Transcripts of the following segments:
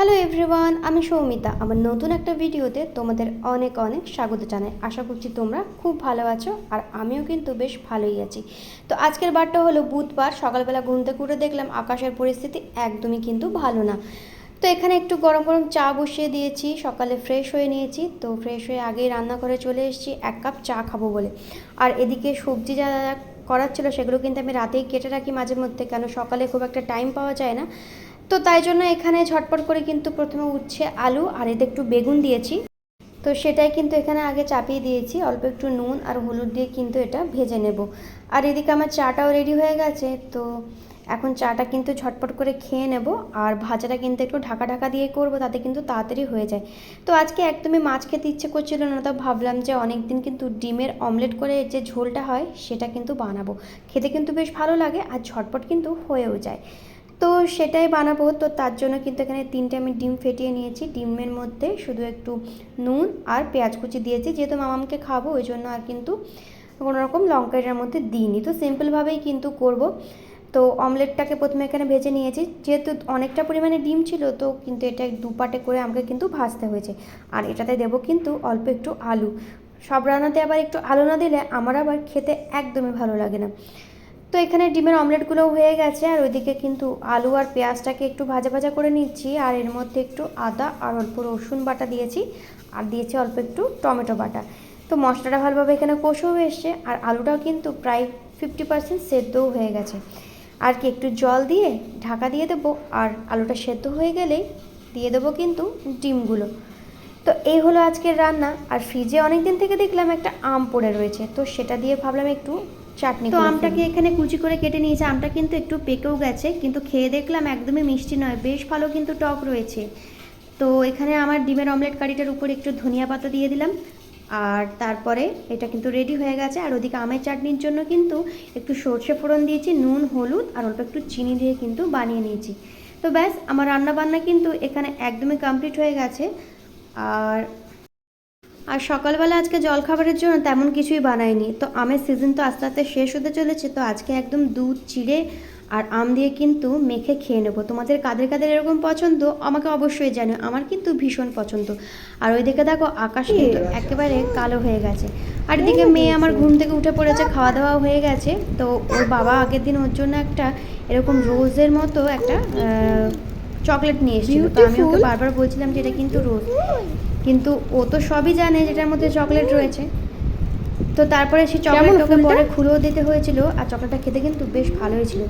Hello everyone আমি সৌমিতা। আমার নতুন একটা ভিডিওতে তোমাদের অনেক অনেক স্বাগত জানাই। আশা করছি তোমরা খুব ভালো আছো আর আমিও কিন্তু বেশ ভালোই আছি। তো আজকের বারটা হলো বুধবার, সকালবেলা ঘুম থেকে উঠে দেখলাম আকাশের পরিস্থিতি একদমই কিন্তু ভালো না। তো এখানে একটু গরম গরম চা বসিয়ে দিয়েছি, সকালে ফ্রেশ হয়ে নিয়েছি। তো ফ্রেশ হয়ে আগেই রান্না করে চলে এসেছি, এক কাপ চা খাব বলে। আর এদিকে সবজি যা যা করার ছিল সেগুলো কিন্তু আমি রাতেই কেটে রাখি মাঝে মধ্যে কেন সকালে খুব একটা টাইম পাওয়া যায় না। তো তাই জন্য এখানে ঝটপট করে কিন্তু প্রথমে উচ্ছে আলু, আর এতে একটু বেগুন দিয়েছি। তো সেটাই কিন্তু এখানে আগে চাপিয়ে দিয়েছি। অল্প একটু নুন আর হলুদ দিয়ে কিন্তু এটা ভেজে নেব। আর এদিকে আমার চাটাও রেডি হয়ে গেছে। তো এখন চাটা কিন্তু ঝটপট করে খেয়ে নেব। আর ভাজাটা কিন্তু একটু ঢাকা ঢাকা দিয়ে করব, তাতে কিন্তু তাড়াতাড়ি হয়ে যায়। তো আজকে একদমই মাছ খেতে ইচ্ছে করছিল না, তো ভাবলাম যে অনেক দিন কিন্তু ডিমের অমলেট করে যে ঝোলটা হয়, সেটা কিন্তু বানাবো। খেতে কিন্তু বেশ ভালো লাগে আর ঝটপট কিন্তু হয়েও যায়। তো সেটাই বানাবো। তো তার জন্য কিন্তু এখানে তিনটে আমি ডিম ফেটিয়ে নিয়েছি। ডিমের মধ্যে শুধু একটু নুন আর পেঁয়াজ কুচি দিয়েছি। যেহেতু মামামকে খাব, ওই জন্য আর কিন্তু কোনো রকম লঙ্কা এটার মধ্যে দিইনি। তো সিম্পলভাবেই কিন্তু করব। তো অমলেটটাকে প্রথমে এখানে ভেজে নিয়েছি। যেহেতু অনেকটা পরিমাণে ডিম ছিল, তো কিন্তু এটা দু পাটে করে আমাকে কিন্তু ভাজতে হয়েছে। আর এটাতে দেবো কিন্তু অল্প একটু আলু। সব রান্নাতে আবার একটু আলু না দিলে আমার আবার খেতে একদমই ভালো লাগে না। তো এখানে ডিমের অমলেটগুলো হয়ে গেছে, আর ওইদিকে কিন্তু আলু আর পেঁয়াজটাকে একটু ভাজা ভাজা করে নিচ্ছি, আর এর মধ্যে একটু আদা আর অল্প রসুন বাটা দিয়েছি, আর দিয়েছি অল্প একটু টমেটো বাটা। তো মশলাটা ভালোভাবে এখানে কষেও এসছে, আর আলুটাও কিন্তু প্রায় ফিফটি পার্সেন্ট সেদ্ধও হয়ে গেছে। আর কি, একটু জল দিয়ে ঢাকা দিয়ে দেবো, আর আলুটা সেদ্ধ হয়ে গেলেই দিয়ে দেবো কিন্তু ডিমগুলো। তো এই হলো আজকের রান্না, আর ফ্রিজে অনেক দিন থেকে দেখলাম একটা আম পড়ে রয়েছে, তো সেটা দিয়ে ভাবলাম একটু চাটনি তো আমটাকে এখানে কুচি করে কেটে নিয়েছে। আমটা কিন্তু একটু পেকেও গেছে কিন্তু খেয়ে দেখলাম একদমই মিষ্টি নয় বেশ ভালো কিন্তু টক রয়েছে। তো এখানে আমার ডিমের অমলেট কারিটার উপর একটু ধনিয়া পাতা দিয়ে দিলাম আর তারপরে এটা কিন্তু রেডি হয়ে গেছে। আর ওদিকে আমের চাটনির জন্য কিন্তু একটু সর্ষে ফোড়ন দিয়েছি নুন হলুদ আর অল্প একটু চিনি দিয়ে কিন্তু বানিয়ে নিয়েছি। তো ব্যাস আমার রান্নাবান্না কিন্তু এখানে একদমই কমপ্লিট হয়ে গেছে। আর আর সকালবেলা আজকে জলখাবারের জন্য তেমন কিছুই বানাইনি। তো আমের সিজন তো আস্তে আস্তে শেষ হতে চলেছে তো আজকে একদম দুধ চিড়ে আর আম দিয়ে কিন্তু মেখে খেয়ে নেব। তোমাদের কাদের কাদের এরকম পছন্দ আমাকে অবশ্যই জানো আমার কিন্তু ভীষণ পছন্দ। আর ওইদিকে দেখো আকাশ কিন্তু একেবারে কালো হয়ে গেছে। আর এদিকে মেয়ে আমার ঘুম থেকে উঠে পড়েছে খাওয়া দাওয়া হয়ে গেছে। তো ওর বাবা আগের দিন ওর জন্য একটা এরকম রোজের মতো একটা চকলেট নিয়ে এসেছিল। তো আমি ওকে বারবার বলছিলাম যে এটা কিন্তু রোজ। কিন্তু ও তো সবই জানে যেটার মধ্যে চকলেট রয়েছে। তো তারপরে সেই চকলেট ওকে পরে খুলেও দিতে হয়েছিল আর চকলেটটা খেতে কিন্তু বেশ ভালোই ছিল।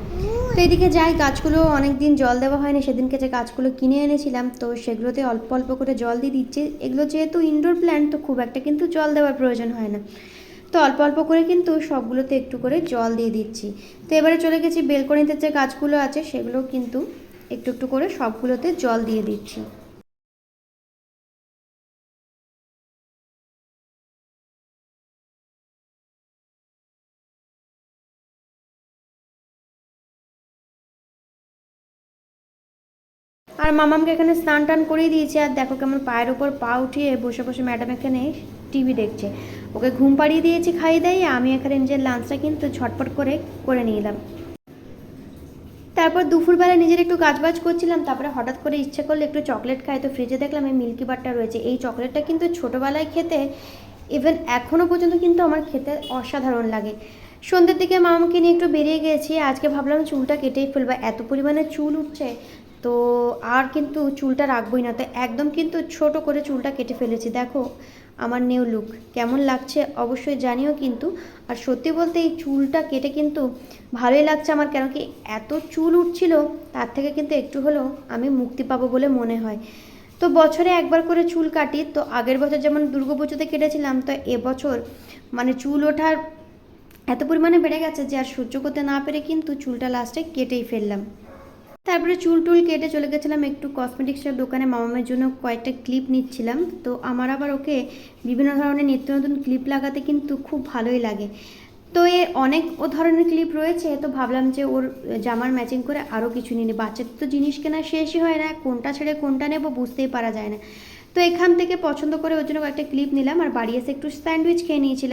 তো এদিকে যাই গাছগুলো অনেক দিন জল দেওয়া হয়নি সেদিনকে যে গাছগুলো কিনে এনেছিলাম তো সেগুলোতে অল্প অল্প করে জল দিয়ে দিচ্ছি। এগুলো যেহেতু ইনডোর প্ল্যান্ট তো খুব একটা কিন্তু জল দেওয়ার প্রয়োজন হয় না। তো অল্প অল্প করে কিন্তু সবগুলোতে একটু করে জল দিয়ে দিচ্ছি। তো এবারে চলে গেছি বেলকনিতে যে গাছগুলো আছে সেগুলো কিন্তু একটু একটু করে সবগুলোতে জল দিয়ে দিচ্ছি। আর মামামকে এখানে স্নান টান করিয়ে দিয়েছে, আর দেখো কেমন পায়ের উপর পা উঠিয়ে বসে বসে ম্যাডাম এখানে টিভি দেখছে। ওকে ঘুম পাড়িয়ে দিয়েছি, খাইয়ে দেয়, আমি এখানে নিজের লাঞ্চটা কিন্তু ঝটপট করে করে নিলাম। তারপর দুপুরবেলা নিজের একটু কাজবাজ করছিলাম, তারপরে হঠাৎ করে ইচ্ছে করলে একটু চকলেট খাই, তো ফ্রিজে দেখলাম এই মিল্কি বারটা রয়েছে। এই চকলেটটা কিন্তু ছোটোবেলায় খেতে ইভেন এখনও পর্যন্ত কিন্তু আমার খেতে অসাধারণ লাগে। সন্ধ্যের দিকে মামাকে নিয়ে একটু বেরিয়ে গেছি, আজকে ভাবলাম চুলটা কেটেই ফেলব, এত পরিমাণে চুল উঠছে তো আর কিন্তু চুলটা রাখবই না। তো একদম কিন্তু ছোট করে চুলটা কেটে ফেলেছি। দেখো আমার নিউ লুক কেমন লাগছে অবশ্যই জানিও কিন্তু। আর সত্যি বলতে এই চুলটা কেটে কিন্তু ভালোই লাগছে আমার, কেন কি এত চুল উঠছিল তার থেকে কিন্তু একটু হলেও আমি মুক্তি পাবো বলে মনে হয়। তো বছরে একবার করে চুল কাটি, তো আগের বছর যেমন দুর্গাপুজোতে কেটেছিলাম, তো এবছর মানে চুল ওঠার এত পরিমাণে বেড়ে গেছে যে আর সহ্য করতে না পেরে কিন্তু চুলটা লাস্টে কেটেই ফেললাম। তারপরে চুল টুল কেটে চলে গেছিলাম একটু কসমেটিক্সের দোকানে। মামামের জন্য কয়েকটা ক্লিপ নিচ্ছিলাম। তো আমার আবার ওকে বিভিন্ন ধরনের নিত্য নতুন ক্লিপ লাগাতে কিন্তু খুব ভালোই লাগে। তো এ অনেক ও ধরনের ক্লিপ রয়েছে, তো ভাবলাম যে ওর জামার ম্যাচিং করে আরও কিছু নিয়ে বাচ্চাদের তো জিনিস কেনা শেষই হয় না, কোনটা ছেড়ে কোনটা নেব বুঝতেই পারা যায় না। তো এখান থেকে পছন্দ করে ওর জন্য কয়েকটা ক্লিপ নিলাম আর বাড়ি এসে একটু স্যান্ডউইচ খেয়ে নিয়েছিলাম।